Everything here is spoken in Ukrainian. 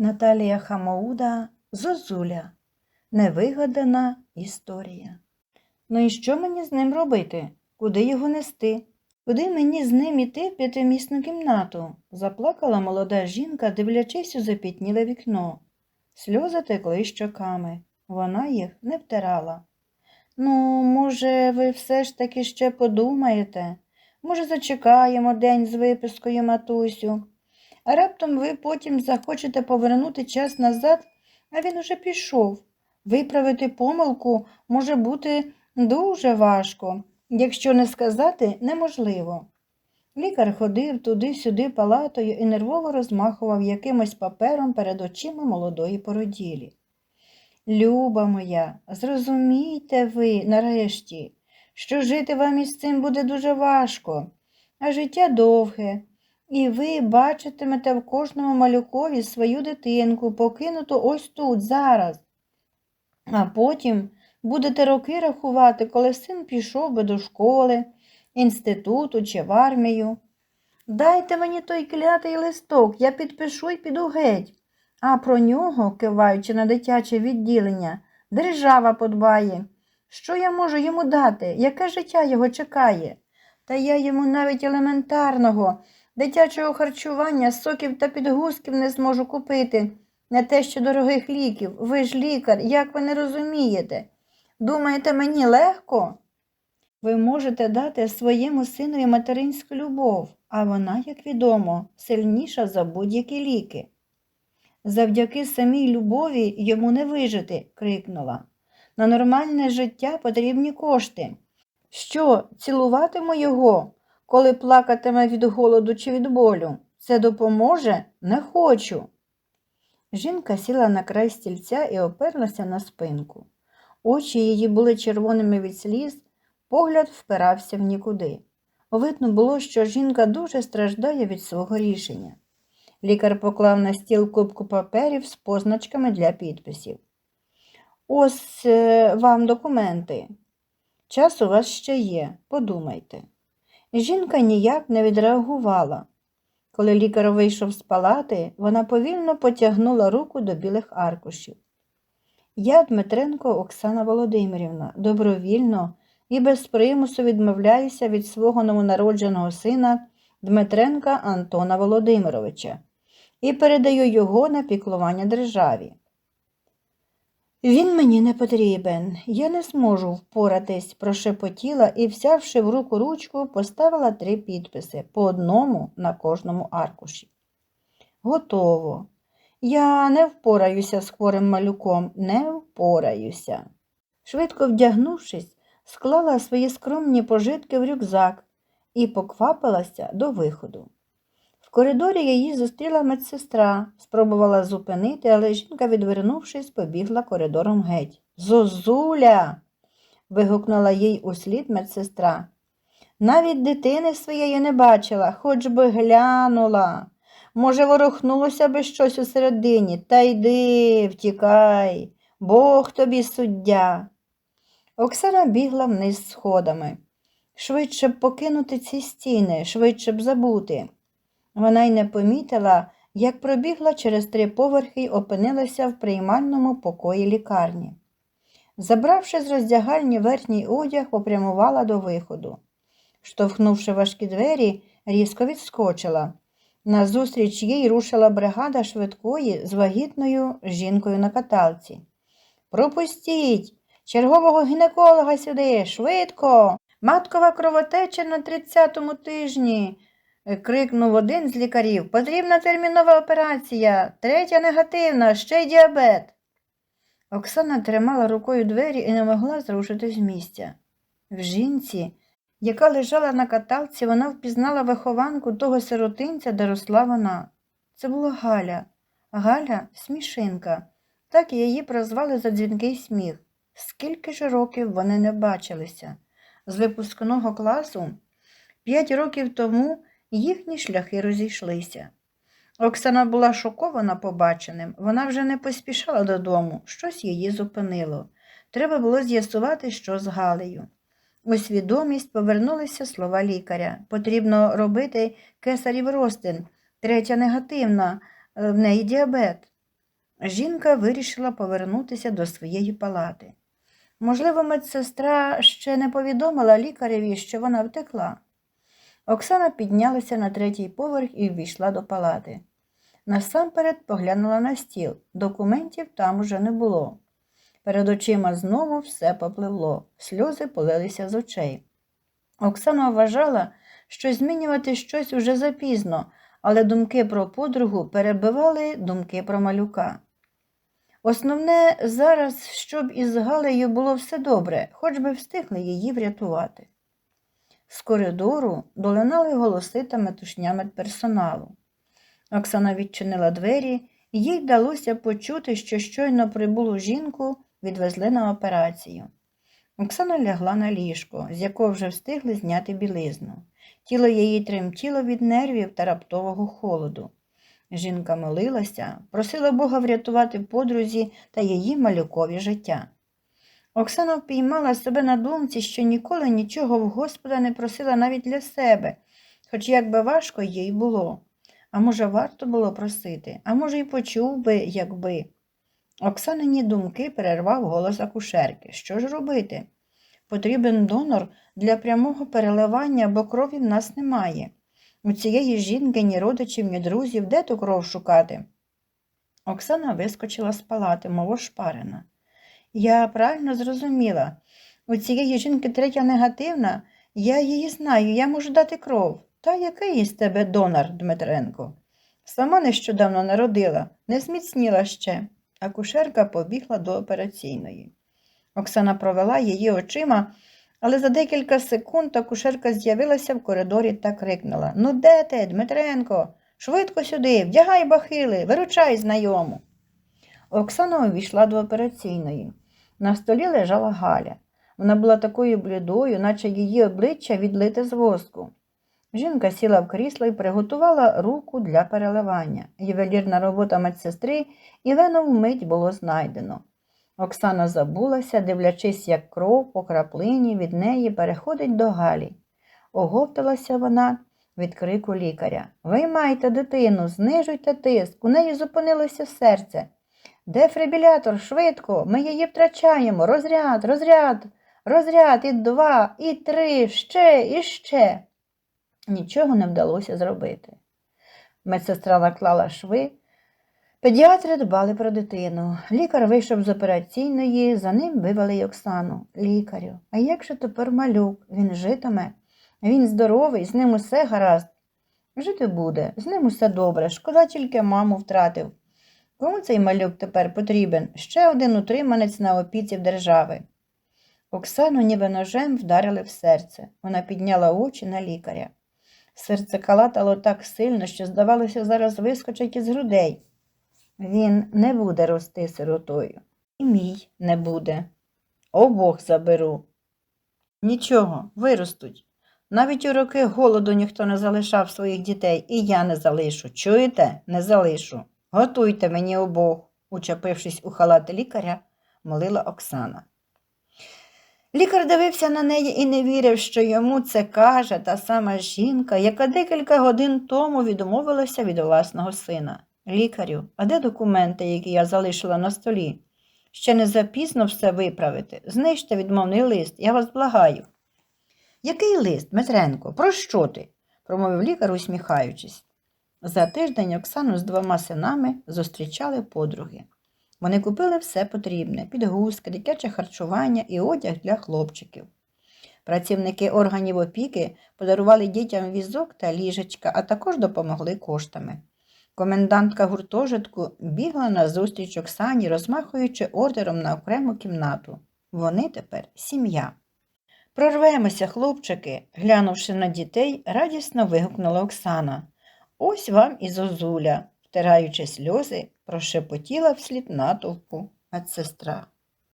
Наталія Хамоуда Зозуля. Невигадана історія. Ну і що мені з ним робити? Куди його нести? Куди мені з ним іти в п'ятимісну кімнату? заплакала молода жінка, дивлячись у запітніле вікно. Сльози текли щоками. Вона їх не втирала. Ну, може, ви все ж таки ще подумаєте? Може, зачекаємо день з випискою, матусю? Раптом ви потім захочете повернути час назад, а він уже пішов. Виправити помилку може бути дуже важко, якщо не сказати неможливо. Лікар ходив туди-сюди палатою і нервово розмахував якимось папером перед очима молодої породілі. Люба моя, зрозумійте ви нарешті, що жити вам із цим буде дуже важко, а життя довге, і ви бачитимете в кожному малюкові свою дитинку, покинуту ось тут, зараз. А потім будете роки рахувати, коли син пішов би до школи, інституту чи в армію. Дайте мені той клятий листок, я підпишу і піду геть. А про нього, киваючи на дитяче відділення, держава подбає. Що я можу йому дати? Яке життя його чекає? Та я йому навіть елементарного, дитячого харчування, соків та підгузків не зможу купити, не те що дорогих ліків. Ви ж лікар, як ви не розумієте? Думаєте, мені легко? Ви можете дати своєму синові материнську любов, а вона, як відомо, сильніша за будь-які ліки. Завдяки самій любові йому не вижити, крикнула. На нормальне життя потрібні кошти. Що, цілуватиму його, коли плакатиме від голоду чи від болю? Це допоможе? Не хочу. Жінка сіла на край стільця і оперлася на спинку. Очі її були червоними від сліз, погляд впирався в нікуди. Видно було, що жінка дуже страждає від свого рішення. Лікар поклав на стіл кубку паперів з позначками для підписів. Ось е, вам документи. Час у вас ще є, подумайте. Жінка ніяк не відреагувала. Коли лікар вийшов з палати, вона повільно потягнула руку до білих аркушів. Я, Дмитренко Оксана Володимирівна, добровільно і без примусу відмовляюся від свого новонародженого сина Дмитренка Антона Володимировича і передаю його на піклування державі. Він мені не потрібен, я не зможу впоратись, прошепотіла і, взявши в руку ручку, поставила три підписи по одному на кожному аркуші. Готово. Я не впораюся з хворим малюком, не впораюся. Швидко вдягнувшись, склала свої скромні пожитки в рюкзак і поквапилася до виходу. В коридорі її зустріла медсестра, спробувала зупинити, але жінка, відвернувшись, побігла коридором геть. Зозуля. вигукнула їй услід медсестра. Навіть дитини своєї не бачила, хоч би глянула. Може, ворухнулося би щось усередині, та йди, втікай, Бог тобі суддя. Оксана бігла вниз сходами. Швидше б покинути ці стіни, швидше б забути. Вона й не помітила, як пробігла через три поверхи й опинилася в приймальному покої лікарні. Забравши з роздягальні верхній одяг, попрямувала до виходу. Штовхнувши важкі двері, різко відскочила. Назустріч їй рушила бригада швидкої з вагітною жінкою на каталці. Пропустіть, чергового гінеколога сюди, швидко, маткова кровотеча на 30-му тижні. Е, крикнув один з лікарів. Потрібна термінова операція, третя негативна, ще й діабет. Оксана тримала рукою двері і не могла зрушити з місця. В жінці, яка лежала на каталці, вона впізнала вихованку того сиротинця, де росла вона. Це була Галя. Галя смішинка. Так її прозвали за дзвінкий сміх. Скільки ж років вони не бачилися. З випускного класу п'ять років тому їхні шляхи розійшлися. Оксана була шокована побаченим, вона вже не поспішала додому, щось її зупинило. Треба було з'ясувати, що з Галею. У свідомість повернулися слова лікаря. Потрібно робити кесарів розтин, третя негативна, е, в неї діабет. жінка вирішила повернутися до своєї палати. Можливо, медсестра ще не повідомила лікареві, що вона втекла. Оксана піднялася на третій поверх і ввійшла до палати. Насамперед поглянула на стіл. Документів там уже не було. Перед очима знову все попливло, сльози полилися з очей. Оксана вважала, що змінювати щось уже запізно, але думки про подругу перебивали думки про малюка. Основне зараз, щоб із Галею було все добре, хоч би встигли її врятувати. З коридору долинали голоси та метушня медперсоналу. Оксана відчинила двері, і їй вдалося почути, що щойно прибулу жінку відвезли на операцію. Оксана лягла на ліжко, з якого вже встигли зняти білизну. Тіло її тремтіло від нервів та раптового холоду. Жінка молилася, просила Бога врятувати подрузі та її малюкові життя. Оксана впіймала себе на думці, що ніколи нічого в Господа не просила навіть для себе, хоч як би важко їй було. А може, варто було просити, а може, й почув би, якби. Оксанині думки перервав голос акушерки. Що ж робити? Потрібен донор для прямого переливання, бо крові в нас немає. У цієї жінки ні родичів, ні друзів, де ту кров шукати? Оксана вискочила з палати, мов ошпарена. Я правильно зрозуміла. У цієї жінки третя негативна, я її знаю, я можу дати кров. Та який із тебе донор, Дмитренко? Сама нещодавно народила, не зміцніла ще. Акушерка побігла до операційної. Оксана провела її очима, але за декілька секунд акушерка з'явилася в коридорі та крикнула Ну, де ти, Дмитренко? Швидко сюди, вдягай бахили, виручай знайому. Оксана увійшла до операційної. На столі лежала Галя. Вона була такою блідою, наче її обличчя відлите з воску. Жінка сіла в крісло і приготувала руку для переливання. Ювелірна робота медсестри і вену вмить було знайдено. Оксана забулася, дивлячись, як кров по краплині від неї переходить до Галі. Оговталася вона від крику лікаря. Виймайте дитину, знижуйте тиск, у неї зупинилося серце. Де фрибілятор? Швидко, ми її втрачаємо. Розряд, розряд, розряд, і два, і три, ще, і ще. Нічого не вдалося зробити. Медсестра наклала шви. Педіатри дбали про дитину. Лікар вийшов з операційної, за ним вивели й Оксану. Лікарю, а як же тепер малюк? Він житиме? Він здоровий, з ним усе гаразд. Жити буде, з ним усе добре, шкода тільки маму втратив. Кому цей малюк тепер потрібен? Ще один утриманець на опіці держави. Оксану ніби ножем вдарили в серце. Вона підняла очі на лікаря. Серце калатало так сильно, що, здавалося, зараз вискочить із грудей. Він не буде рости сиротою. І мій не буде. Обох заберу. Нічого, виростуть. Навіть у роки голоду ніхто не залишав своїх дітей, і я не залишу. Чуєте? Не залишу. Готуйте мені обох, учепившись у халат лікаря, молила Оксана. Лікар дивився на неї і не вірив, що йому це каже та сама жінка, яка декілька годин тому відмовилася від власного сина. Лікарю, а де документи, які я залишила на столі? Ще не запізно все виправити. Знижте відмовний лист, я вас благаю. Який лист, Дмитренко? Про що ти? промовив лікар, усміхаючись. За тиждень Оксану з двома синами зустрічали подруги. Вони купили все потрібне підгузки, дитяче харчування і одяг для хлопчиків. Працівники органів опіки подарували дітям візок та ліжечка, а також допомогли коштами. Комендантка гуртожитку бігла на зустріч Оксані, розмахуючи ордером на окрему кімнату. Вони тепер сім'я. Прорвемося, хлопчики, глянувши на дітей, радісно вигукнула Оксана. Ось вам і зозуля, втираючи сльози, прошепотіла вслід натовпу медсестра.